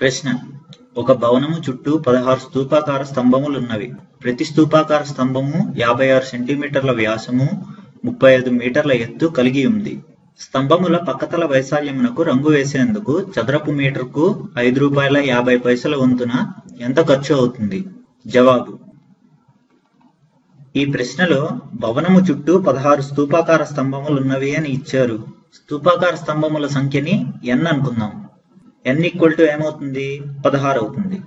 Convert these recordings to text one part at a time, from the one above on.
ప్రశ్న. ఒక భవనము చుట్టూ పదహారు స్తూపాకార స్తంభములున్నవి. ప్రతి స్తూపాకార స్తంభము యాభై ఆరు సెంటీమీటర్ల వ్యాసము ముప్పై ఐదు మీటర్ల ఎత్తు కలిగి ఉంది. స్తంభముల పక్కతల వైశాల్యమునకు రంగు వేసేందుకు చదరపు మీటర్కు ఐదు రూపాయల యాభై పైసల వంతున ఎంత ఖర్చు అవుతుంది? జవాబు. ఈ ప్రశ్నలో భవనము చుట్టూ పదహారు స్తూపాకార స్తంభములున్నవి అని ఇచ్చారు. స్తూపాకార స్తంభముల సంఖ్యని ఎన్ అనుకుందాం. ఎన్ ఈక్వల్ టు ఏమవుతుంది? పదహారు అవుతుంది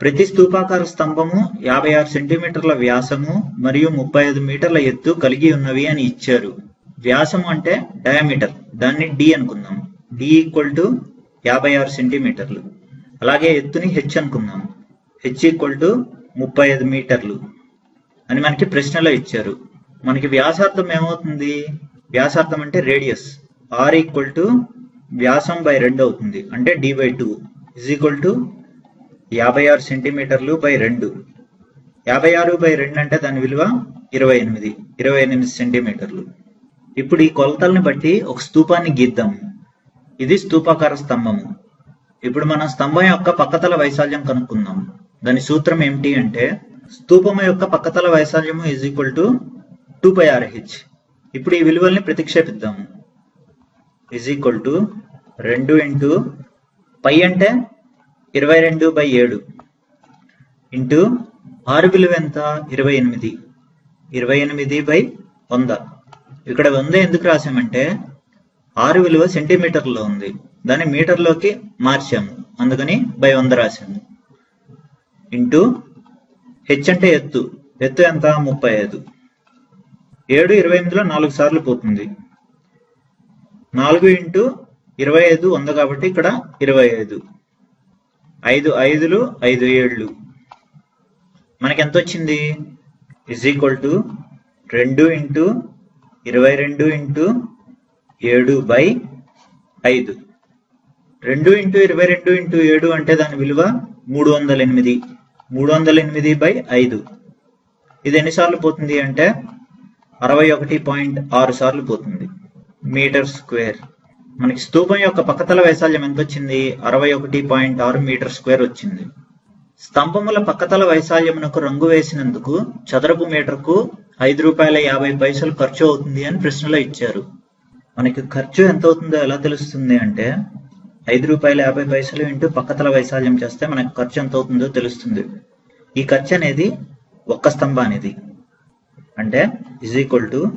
ప్రతి స్తూపాకార స్తంభము యాభై ఆరు సెంటీమీటర్ల వ్యాసము మరియు ముప్పై ఐదు మీటర్ల ఎత్తు కలిగి ఉన్నవి అని ఇచ్చారు. వ్యాసము అంటే డయామీటర్. దాన్ని డి అనుకుందాం. డి ఈక్వల్ టు యాభై ఆరు సెంటీమీటర్లు. అలాగే ఎత్తుని హెచ్ అనుకుందాం. హెచ్ ఈక్వల్ టు ముప్పై ఐదు మీటర్లు అని మనకి ప్రశ్నలో ఇచ్చారు. మనకి వ్యాసార్థం ఏమవుతుంది? వ్యాసార్థం అంటే రేడియస్. ఆర్ ఈక్వల్ టు వ్యాసం బై రెండు అవుతుంది. అంటే D by two is equal to యాభై ఆరు సెంటీమీటర్లు బై రెండు. యాభై ఆరు బై రెండు అంటే దాని విలువ ఇరవై ఎనిమిది. ఇరవై ఎనిమిది సెంటీమీటర్లు ఇప్పుడు ఈ కొలతల్ని బట్టి ఒక స్తూపాన్ని గీద్దాం. ఇది స్తూపాకార స్తంభము. ఇప్పుడు మనం స్తంభం యొక్క పక్కతల వైశాల్యం కనుక్కుందాం. దాని సూత్రం ఏమిటి అంటే స్తూపము యొక్క పక్కతల వైశాల్యము is equal to two by R H ఇప్పుడు ఈ విలువల్ని ప్రతిక్షేపిద్దాము ఈజ్ ఈక్వల్ టు రెండు ఇంటూ పై అంటే ఇరవై రెండు బై ఏడు ఇంటూ ఆరు విలువ ఎంత? ఇరవై ఎనిమిది. ఇరవై ఎనిమిది బై వంద. ఇక్కడ వంద ఎందుకు రాసామంటే ఆరు విలువ సెంటీమీటర్లో ఉంది. దాన్ని మీటర్లోకి మార్చాము. అందుకని బై వంద రాశాము. ఇంటూ హెచ్ అంటే ఎత్తు. ఎత్తు ఎంత? ముప్పై ఐదు. ఏడు ఇరవై ఎనిమిదిలో నాలుగు సార్లు పోతుంది. నాలుగు ఇంటూ ఇరవై ఐదు వంద కాబట్టి ఇక్కడ ఇరవై ఐదు. ఐదు ఐదులు ఐదు ఏళ్ళు. మనకి ఎంత వచ్చింది ఇజ్ ఈక్వల్ టు రెండు ఇంటూ ఇరవై రెండు ఇంటూ ఏడు బై ఐదు. రెండు ఇంటూ ఇరవై రెండు ఇంటూ ఏడు అంటే దాని విలువ మూడు వందల ఎనిమిది. మూడు వందల ఎనిమిది బై ఐదు. ఇది ఎన్నిసార్లు పోతుంది అంటే అరవై ఒకటి పాయింట్ ఆరు సార్లు పోతుంది. Metre square. మనకి స్తూపం యొక్క పక్కతల వైశాల్యం ఎంత వచ్చింది అరవై ఒకటి పాయింట్ ఆరు మీటర్ స్క్వేర్ వచ్చింది. స్తంభముల పక్కతల వైశాల్యమునకు రంగు వేసినందుకు చదరపు మీటర్కు ఐదు రూపాయల యాభై పైసలు ఖర్చు అవుతుంది అని ప్రశ్నలో ఇచ్చారు. మనకి ఖర్చు ఎంత అవుతుందో ఎలా తెలుస్తుంది అంటే ఐదు రూపాయల యాభై పైసలు ఇంటూ పక్కతల వైశాల్యం చేస్తే మనకు ఖర్చు ఎంత అవుతుందో తెలుస్తుంది. ఈ ఖర్చు అనేది ఒక్క స్తంభానిది. అంటే ఇజ్ ఈక్వల్ టు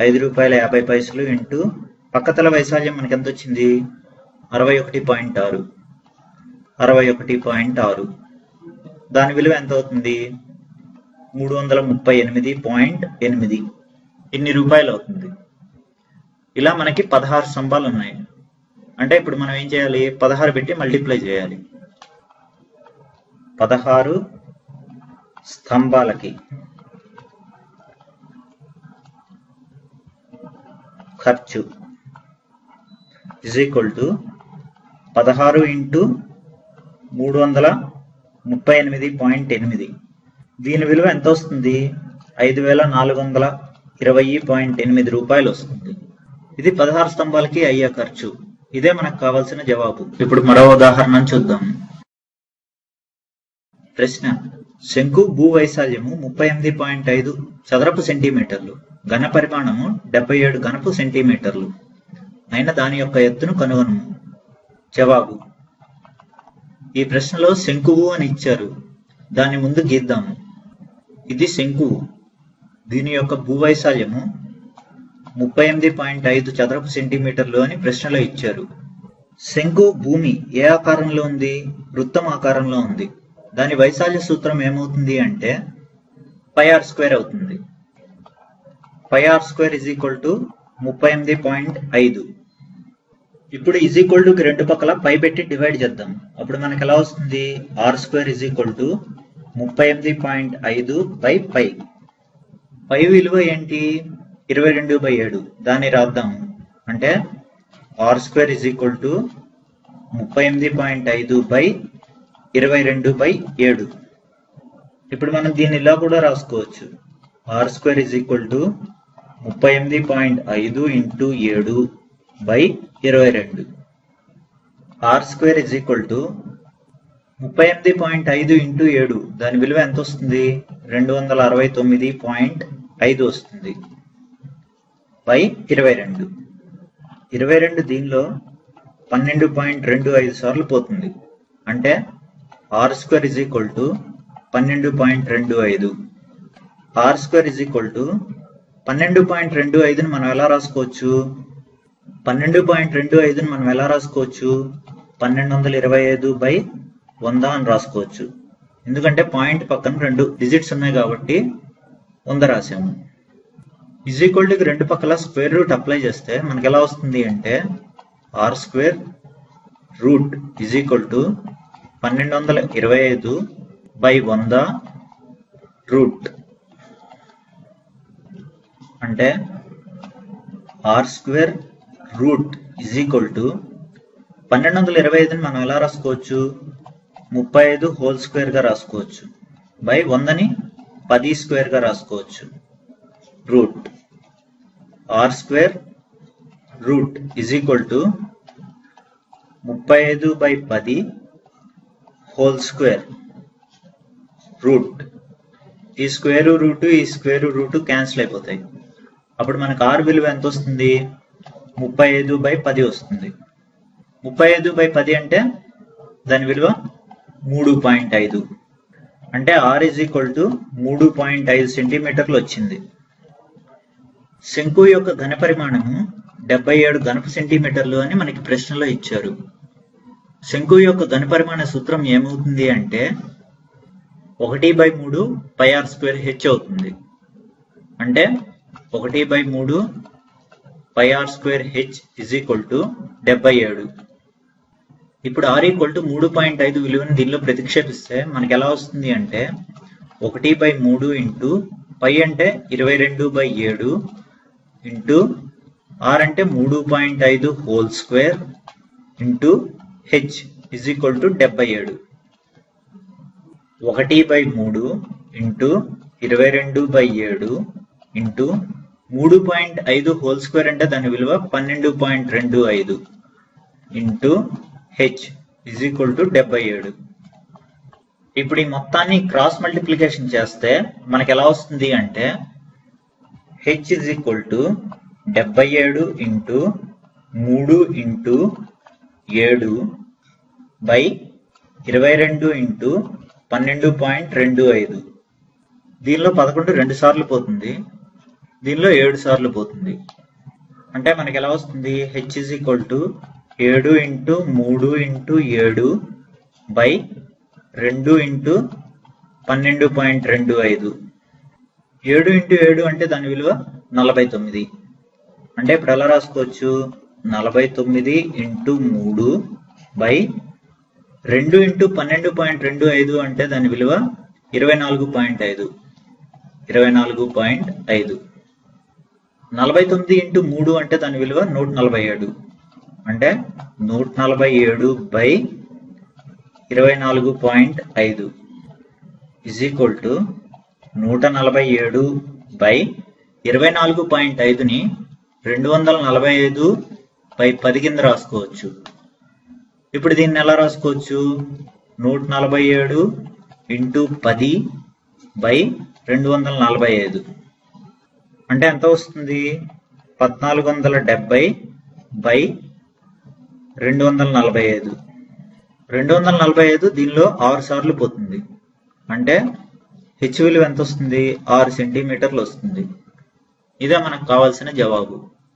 ఐదు రూపాయల యాభై పైసలు ఇంటూ పక్కతల వైశాల్యం మనకి ఎంత వచ్చింది అరవై ఒకటి పాయింట్ ఆరు. అరవై ఒకటి పాయింట్ ఆరు. దాని విలువ ఎంత అవుతుంది మూడు వందల ముప్పై ఎనిమిది పాయింట్ ఎనిమిది. ఇన్ని రూపాయలు అవుతుంది ఇలా మనకి పదహారు స్తంభాలు ఉన్నాయి అంటే ఇప్పుడు మనం ఏం చేయాలి? పదహారు పెట్టి మల్టిప్లై చేయాలి. పదహారు స్తంభాలకి. ఖర్చు. ఇజ్ ఈక్వల్ టు పదహారు ఇంటూ మూడు వందల ముప్పై ఎనిమిది పాయింట్ ఎనిమిది. దీని విలువ ఎంత వస్తుంది? ఐదు వేల నాలుగు వందల ఇరవై పాయింట్ ఎనిమిది రూపాయలు వస్తుంది. ఇది పదహారు స్తంభాలకి అయ్యే ఖర్చు. ఇదే మనకు కావాల్సిన జవాబు. ఇప్పుడు మరో ఉదాహరణ చూద్దాం. ప్రశ్న శంకు భూ వైశాల్యము ముప్పై ఎనిమిది పాయింట్ ఐదు చదరపు సెంటీమీటర్లు ఘన పరిమాణము డెబ్బై ఏడు ఘనపు సెంటీమీటర్లు. అయిన దాని యొక్క ఎత్తును కనుగొనము. జవాబు. ఈ ప్రశ్నలో శంకువు అని ఇచ్చారు. దాని ముందు గీద్దాము. ఇది శంకువు. దీని యొక్క భూవైశాల్యము ముప్పై ఎనిమిది పాయింట్ ఐదు చదరపు సెంటీమీటర్లు అని ప్రశ్నలో ఇచ్చారు. శంకు భూమి ఏ ఆకారంలో ఉంది? వృత్తం ఆకారంలో ఉంది. దాని వైశాల్య సూత్రం ఏమవుతుంది అంటే పై ఆర్ స్క్వేర్ అవుతుంది. Pi R square is equal to ముప్పై ఎనిమిది పాయింట్ ఐదు. ఇప్పుడు ఇజ్ ఈక్వల్ టు రెండు పక్కల పై పెట్టి డివైడ్ చేద్దాం. అప్పుడు మనకి ఎలా వస్తుంది? R square is equal to ముప్పై ఎనిమిది పాయింట్ ఐదు బై పై పై విలువ ఏంటి? ఇరవై రెండు బై ఏడు. దాన్ని రాద్దాము అంటే R square is equal to ముప్పై ఎనిమిది పాయింట్ ఐదు బై ఇరవై రెండు బై ఏడు. ఇప్పుడు మనం దీన్ని ఇలా కూడా రాసుకోవచ్చు. R square is equal to ముప్పై ఎనిమిది పాయింట్ ఐదు ఇంటూ ఏడు బై ఇరవై రెండు. R square is equal to ముప్పై ఎనిమిది పాయింట్ ఐదు ఇంటూ ఏడు. దాని విలువ ఎంత వస్తుంది? రెండు వందల అరవై తొమ్మిది పాయింట్ ఐదు వస్తుంది. బై ఇరవై రెండు. ఇరవై రెండు దీనిలో పన్నెండు పాయింట్ రెండు ఐదు సార్లు పోతుంది. అంటే R square is equal to పన్నెండు పాయింట్ రెండు ఐదు. R square is equal to పన్నెండు పాయింట్ రెండు ఐదుని మనం ఎలా రాసుకోవచ్చు? పన్నెండు పాయింట్ రెండు ఐదుని మనం ఎలా రాసుకోవచ్చు? పన్నెండు వందల ఇరవై ఐదు బై వంద అని రాసుకోవచ్చు. ఎందుకంటే పాయింట్ పక్కన రెండు డిజిట్స్ ఉన్నాయి కాబట్టి వంద రాసాము. ఇజ్ ఈక్వల్ టు రెండు పక్కల స్క్వేర్ రూట్ అప్లై చేస్తే మనకి ఎలా వస్తుంది అంటే R square root is equal to పన్నెండు వందల ఇరవై ఐదు బై వంద రూట్. అంటే R square root is equal to పన్నెండు వందల ఇరవై ఐదుని మనం ఎలా రాసుకోవచ్చు? ముప్పై ఐదు హోల్ స్క్వేర్గా రాసుకోవచ్చు. బై వందని పది స్క్వేర్గా రాసుకోవచ్చు. Root. R square root is equal to ముప్పై ఐదు బై పది హోల్ స్క్వేర్ రూట్ ఈ స్క్వేర్ రూట్ ఈ స్క్వేర్ రూట్ క్యాన్సిల్ అయిపోతాయి. అప్పుడు మనకు ఆర్ విలువ ఎంత వస్తుంది? ముప్పై ఐదు బై పది వస్తుంది. ముప్పై ఐదు బై పది అంటే దాని విలువ మూడు పాయింట్ ఐదు. అంటే ఆర్ ఇజ్ ఈక్వల్ టు మూడు పాయింట్ ఐదు సెంటీమీటర్లు వచ్చింది. శంకు యొక్క ఘన పరిమాణము డెబ్బై ఏడు ఘనపు సెంటీమీటర్లు అని మనకి ప్రశ్నలో ఇచ్చారు. శంకు యొక్క ఘన పరిమాణ సూత్రం ఏమవుతుంది అంటే ఒకటి బై మూడు పై ఆర్ స్క్వేర్ హెచ్ అవుతుంది. అంటే ఒకటి బై మూడు pi R square H is equal to డెబ్బై ఏడు. ఇప్పుడు ఆర్ ఈక్వల్ టు మూడు పాయింట్ ఐదు విలువను దీనిలో ప్రతిక్షేపిస్తే మనకి ఎలా వస్తుంది అంటే ఒకటి బై మూడు ఇంటూ పై అంటే ఇరవై రెండు బై ఏడు ఇంటూ ఆర్ అంటే మూడు పాయింట్ ఐదు whole square into H is equal to డెబ్బై ఏడు. ఒకటి బై మూడు ఇంటూ ఇరవై రెండు బై ఏడు ఇంటూ మూడు పాయింట్ ఐదు హోల్ స్క్వేర్ అంటే దాని విలువ పన్నెండు పాయింట్ రెండు ఐదు into H is equal to డెబ్బై ఏడు. ఇప్పుడు ఈ మొత్తాన్ని క్రాస్ మల్టిప్లికేషన్ చేస్తే మనకు ఎలా వస్తుంది అంటే హెచ్ ఇజ్ ఈక్వల్ టు డెబ్బై ఏడు ఇంటూ మూడు ఇంటూ ఏడు బై ఇరవై రెండు ఇంటూ పన్నెండు పాయింట్ రెండు ఐదు. దీనిలో పదకొండు రెండు సార్లు పోతుంది. దీనిలో ఏడు సార్లు పోతుంది. అంటే మనకి ఎలా వస్తుంది? హెచ్ ఇస్ ఈక్వల్ టు ఏడు ఇంటూ మూడు ఇంటూ ఏడు బై రెండు ఇంటూ పన్నెండు పాయింట్ రెండు ఐదు. ఏడు ఇంటూ ఏడు అంటే దాని విలువ నలభై తొమ్మిది. అంటే ఇప్పుడు ఎలా రాసుకోవచ్చు? నలభై తొమ్మిది ఇంటూ మూడు బై రెండు ఇంటూ పన్నెండు పాయింట్ రెండు ఐదు అంటే దాని విలువ ఇరవై నాలుగు పాయింట్ ఐదు. ఇరవై నాలుగు పాయింట్ ఐదు. నలభై తొమ్మిది ఇంటూ మూడు అంటే దాని విలువ నూట నలభై ఏడు. అంటే నూట నలభై ఏడు బై ఇరవై నాలుగు పాయింట్ ఐదు ఇజ్ ఈక్వల్ టు నూట నలభై ఏడు బై ఇరవై నాలుగు పాయింట్ ఐదుని రెండు వందల నలభై ఐదు బై పది కింద రాసుకోవచ్చు. ఇప్పుడు దీన్ని ఎలా రాసుకోవచ్చు? నూట నలభై ఏడు ఇంటూ పది బై రెండు వందల నలభై ఐదు. అంటే ఎంత వస్తుంది? పద్నాలుగు వందల డెబ్బై బై రెండు వందల నలభై ఐదు. రెండు వందల నలభై ఐదు దీనిలో ఆరు సార్లు పోతుంది. అంటే హెచ్ విలువ ఎంత వస్తుంది? ఆరు సెంటీమీటర్లు వస్తుంది. ఇదే మనకు కావాల్సిన జవాబు.